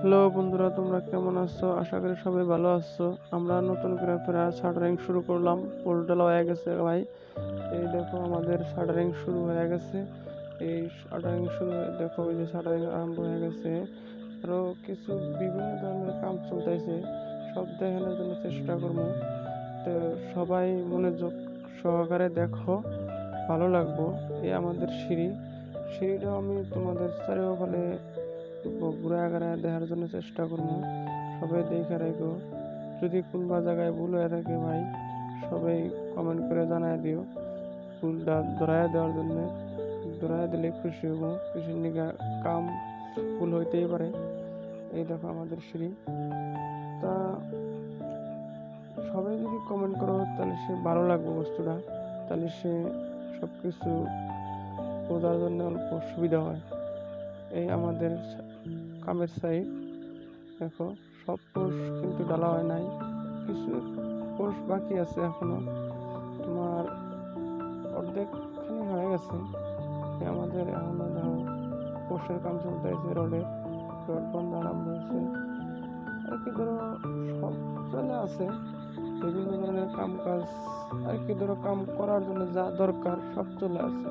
Hello বন্ধুরা, তোমরা কেমন আছো? আশা করি সবাই ভালো আছো। আমরা নতুন করে ফেরা শাটারিং শুরু করলাম। পোলটালা হয়ে গেছে ভাই। এই দেখো, আমাদের শাটারিং শুরু হয়ে গেছে। এই শাটারিং শুরু দেখো ওই যে শাটারিং আরম্ভ হয়ে গেছে। আরও কিছু বিভিন্ন ধরনের কাম চলতেছে। সব দেখানোর জন্য চেষ্টা করব। তো সবাই মনোযোগ সহকারে দেখো, ভালো লাগবো। এই আমাদের সিঁড়ি। সিঁড়িটাও আমি তোমাদের চারিওফালে ঘুরে আগারে দেখার জন্য চেষ্টা করব। সবাই দেখে রাখো। যদি কোনবা জায়গায় ভুল হয়ে থাকে ভাই, সবাই কমেন্ট করে জানায় দিও। ভুলটা ধরায় দেওয়ার জন্য। ধরায় দিলে খুশি হব। খুশির নিগা কাম ভুল হইতেই পারে। এই দেখো আমাদের সিঁড়ি। তা সবাই যদি কমেন্ট করো, তাহলে সে ভালো লাগবে বস্তুটা। তাহলে সে সব কিছু বোঝার জন্য অল্প সুবিধা হয়। এই আমাদের কামের সাইড দেখো, সব পোষ কিন্তু ডালা হয় নাই, কিছু পোষ বাকি আছে এখনও। তোমার অর্ধেকখানি হয়ে গেছে। আমাদের এখনও দেখো পোষের কাম চলতে আছে রডের রড বন্ধ আরম্ভ হয়েছে আর কি ধরো, সব চলে আছে। বিভিন্ন ধরনের কাম কাজ, আর কি ধরো কাম করার জন্য যা দরকার সব চলে আছে।